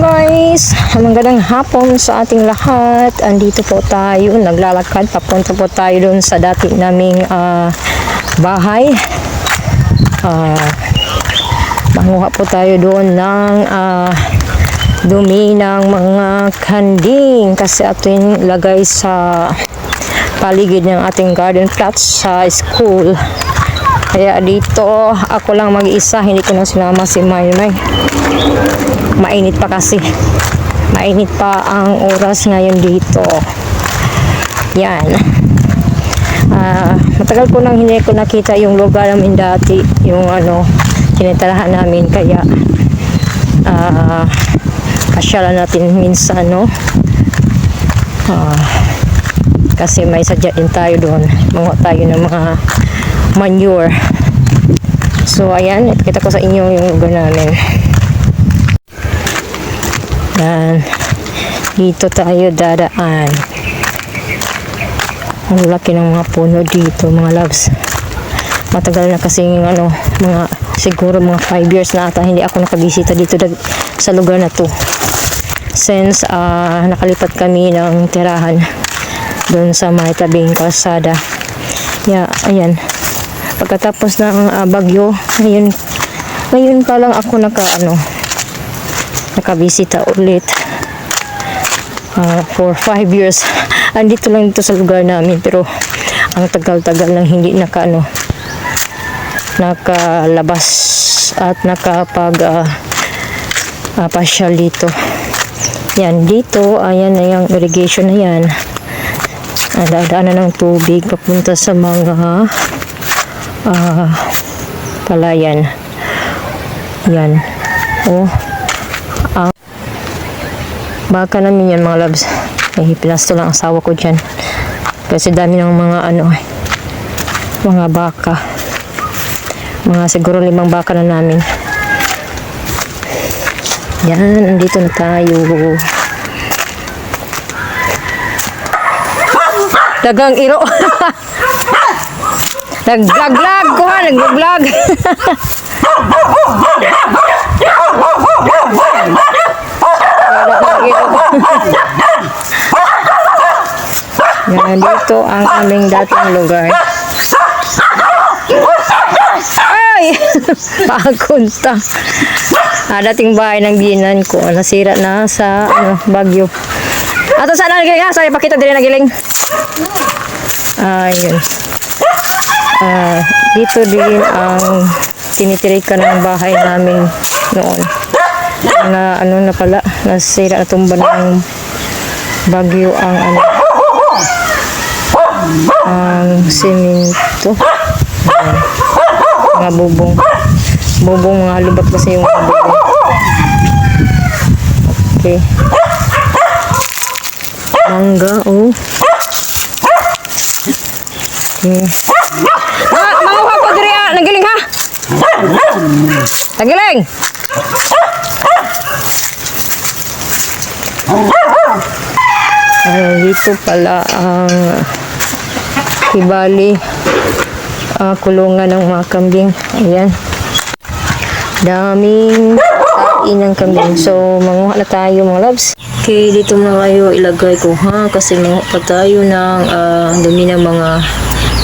guys! Magandang hapon sa ating lahat. Andito po tayo, naglalakad. Papunta po tayo doon sa dati naming ah, bahay. Ah, manguha po tayo doon ng ah, dumi ng mga kanding kasi yung lagay sa paligid ng ating garden plots sa school. Kaya dito, ako lang mag-isa, hindi ko na sinama si Maymay. Mainit pa kasi. Mainit pa ang oras ngayon dito. Yan. Ah, matagal ko nang hindi ko nakita yung lugar namin dati, yung ano, tinitirahan namin kaya ah kasyalan natin minsan, no? Ah, kasi may sadya din tayo doon. Mga tayo ng mga manure. So, ayan, ipakita ko sa inyo yung lugar namin. Yan. Dito tayo dadaan. Ang laki ng mga puno dito, mga loves. Matagal na kasi yung ano, mga siguro mga 5 years na ata hindi ako nakabisita dito sa lugar na to. Since ah, nakalipat kami ng tirahan doon sa may tabing kalsada. Yeah, ayan. Pagkatapos ng ah, bagyo, ngayon, ngayon pa lang ako naka, ano, nakabisita ulit Ah, for 5 years. Andito lang dito sa lugar namin pero ang tagal-tagal lang hindi naka ano nakalabas at nakapag ah, ah, pasyal dito. Yan, dito, ayan na yung irrigation na yan. Dadaanan ng tubig papunta sa mga ah, palayan. Yan. Oh. Ang baka namin yan mga loves. May pinasto lang ang asawa ko dyan. Kasi dami ng mga ano eh, mga baka. Mga siguro limang baka na namin. Yan, andito na tayo. Dagang iro. Nagvlog-vlog ko ha, nagvlog. Yan, dito ang aming dating lugar. Ay! Pakunta. Ah, dating bahay ng binan ko. Nasira na sa ano, bagyo. Ato saan nagiling ha? Sorry, pakita din nagiling. Ayun. Ah, dito din ang tinitirikan ng bahay namin noon. Na ano na pala, nasira na tumba ng bagyo ang ano ang simento. Ayan. Mga bubong. Bubong, mga lubak kasi yung bubong. Okay. Mangga, oh. Okay. Ah, mga ko diri ah, nagiling ha. Nagiling. Ah, dito pala ang Hibali ah, kulungan ng mga kambing. Ayan. Daming kain ng kambing. So, manguha na tayo mga loves. Okay, dito na kayo ilagay ko ha. Kasi manguha pa tayo ng ah, dumi ng mga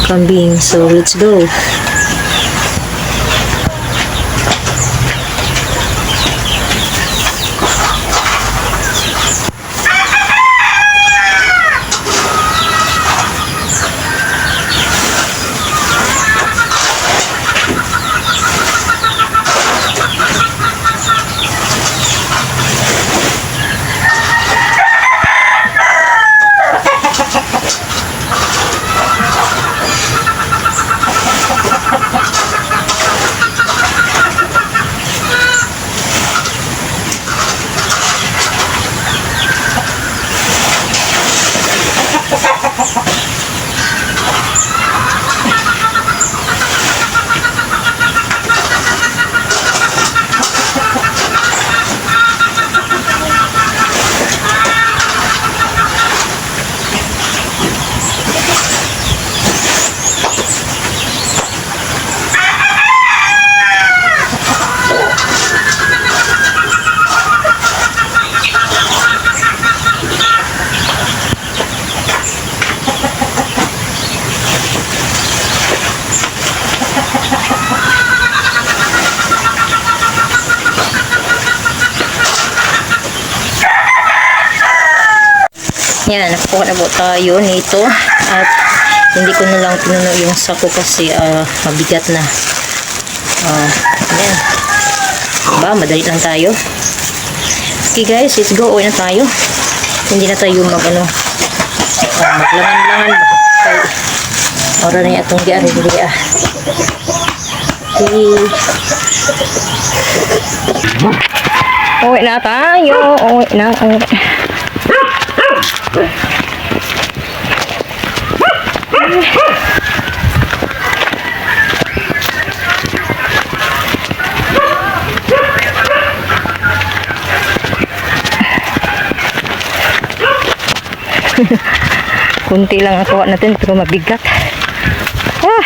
kambing. So, let's go. Yan, nakakuha na po tayo nito. At hindi ko na lang pinuno yung sako kasi ah, mabigat na. Ah, yan. Diba? Madali lang tayo. Okay guys, let's go. Uwi na tayo. Hindi na tayo mag ano, ah, maglangan-langan? Kay, ora na itong di ari dili ah. Okay. Uwi na tayo. Uwi na. Uwi. Kunti lang ako natin pero mabigat. Ah.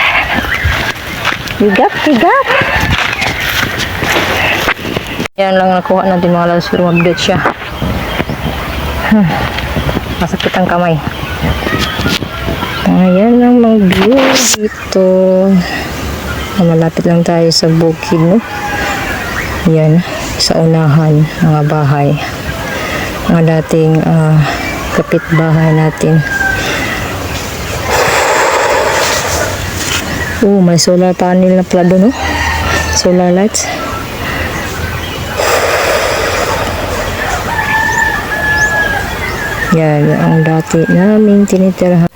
Bigat, bigat. Yan lang nakuha natin mga lalos pero mabigat siya. Hmm. Masakit ang kamay. Ayan lang mga view dito. Ah, Malapit lang tayo sa bukid, no? Yan, sa unahan, mga bahay. Mga dating ah, kapitbahay natin. Oh, may solar panel na pala no? Solar lights. Yan, ang dati namin tinitirahan.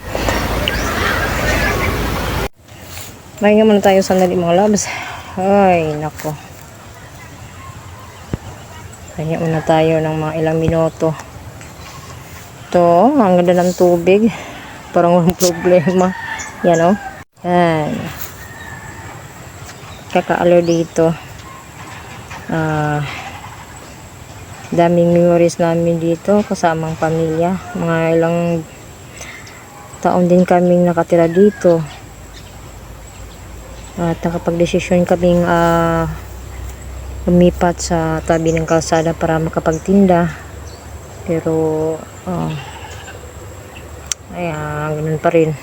Mahinga muna tayo sandali mga labs. Ay, nako. Kanya muna tayo ng mga ilang minuto. Ito, ang ganda ng tubig. Parang walang problema. Yan o. Yan. Kaka-alor dito. Ah, daming memories namin dito kasamang pamilya. Mga ilang taon din kaming nakatira dito. At nakapag-desisyon kaming ah, lumipat sa tabi ng kalsada para makapagtinda. Pero, ah, ayan, ganun pa rin.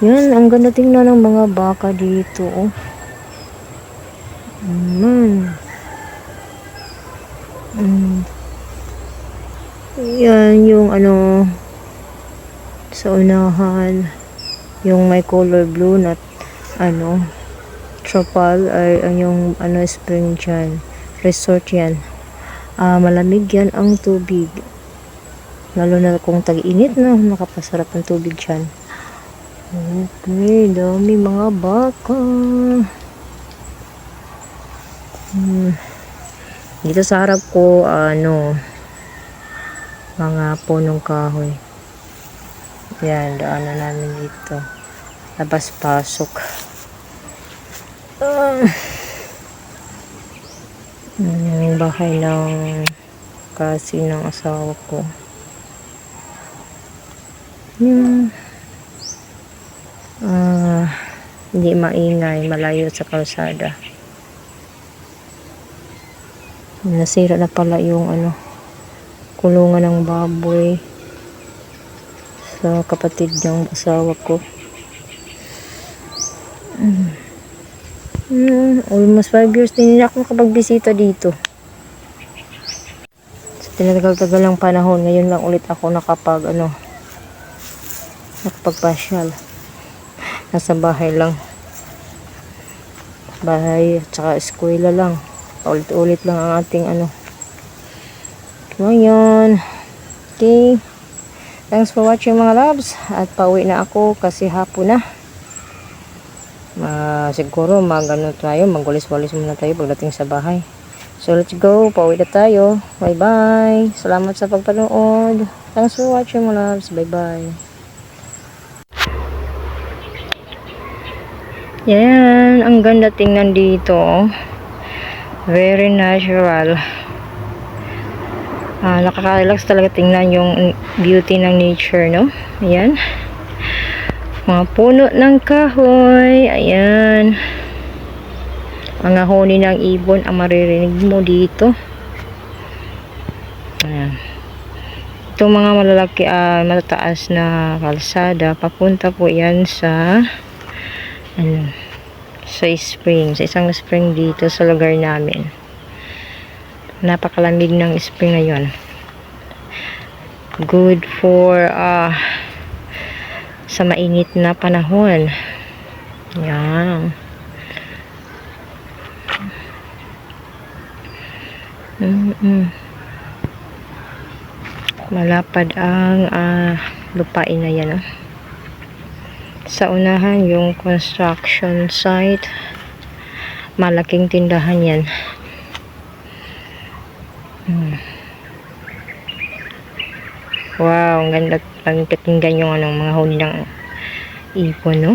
Yan, ang ganda tingnan ng mga baka dito, oh. Man. Mm. Yan, yung ano, sa unahan, yung may color blue na, ano, tropal, ay yung, ano, spring dyan. Resort yan. Ah, malamig yan ang tubig. Lalo na kung tag-init na, nakapasarap ang tubig dyan. Okay, dami mga baka. Hmm. Dito sa harap ko, ano, mga punong kahoy. Yan, daanan namin dito. Labas-pasok. Ah. Yan yung bahay ng kasi ng asawa ko. Yung ah, hindi maingay, malayo sa kalsada. Nasira na pala yung ano, kulungan ng baboy sa kapatid ng asawa ko. Mm. Mm, almost 5 years din na ako nakapagbisita dito. Sa tinagal-tagal ng panahon, ngayon lang ulit ako nakapag ano, nakapagpasyal. Nasa bahay lang. Bahay at saka eskwela lang. Paulit-ulit lang ang ating ano. Ngayon. Okay. Thanks for watching mga loves. At pauwi na ako kasi hapon na. Ah, siguro mag ano tayo, magwalis-walis muna tayo pagdating sa bahay. So let's go, pauwi na tayo. Bye bye. Salamat sa pagpanood. Thanks for watching mga loves. Bye bye. Yan, ang ganda tingnan dito. Very natural. Ah, nakaka-relax talaga tingnan yung beauty ng nature, no? Ayan. Mga puno ng kahoy. Ayan. Mga huni ng ibon ang maririnig mo dito. Ayan. Itong mga malalaki, ah, matataas na kalsada, papunta po yan sa ano, sa spring, sa isang spring dito sa lugar namin. Napakalamig ng spring ngayon. good for ah sa mainit na panahon. Yan. Mm-mm. Malapad ang ah, lupain na yan. ah. Sa unahan, yung construction site. Malaking tindahan yan. Hmm. Wow, ang ganda ang pakinggan yung anong mga huni ng ipon, no?